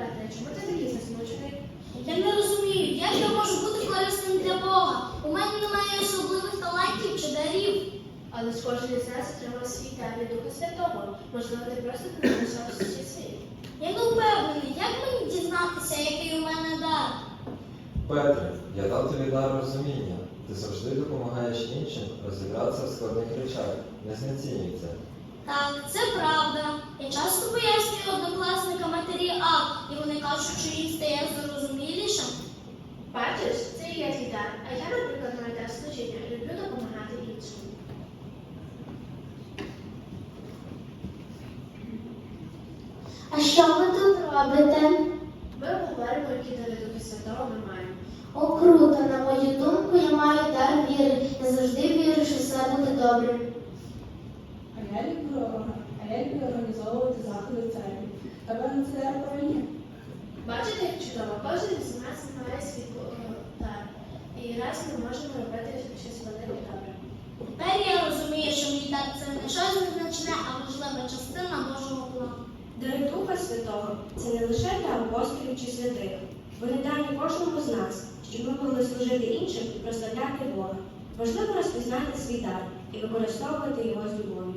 Петре, чому ти такий засмучений? Я не розумію, як я можу бути корисним для Бога. У мене немає особливих талантів чи дарів. Але ж кожен із нас отримав свій дар від Духа Святого. Можливо, ти просто не знайшов світ. Я не впевнений, як мені дізнатися, який у мене дар. Петре, я дав тобі дар розуміння. Ти завжди допомагаєш іншим розібратися в складних речах. Не знецінюй це. Так, це правда. І дар. А я, наприклад, маю дар служіння. Люблю допомагати іншим. А що ви тут робите? Ми обговоримо, які дари Святого ми маємо. О, круто, на мою думку, я маю дар віри. Я завжди вірю, що все буде добре. А я люблю, а я люблю організовувати заходи в церкві. Напевно, це дар повинні. Бачите, як чудово, кожен із нас має свій. Раз ми можемо робити щось велике добре. Тепер я розумію, що мій дар це не щось незначне, а важлива частина Божого плану. Дари Духа Святого це не лише для апостолів чи святих. Вони дані кожному з нас, щоб ми могли служити іншим і прославляти Бога. Важливо розпізнати свій дар і використовувати його з любов'ю.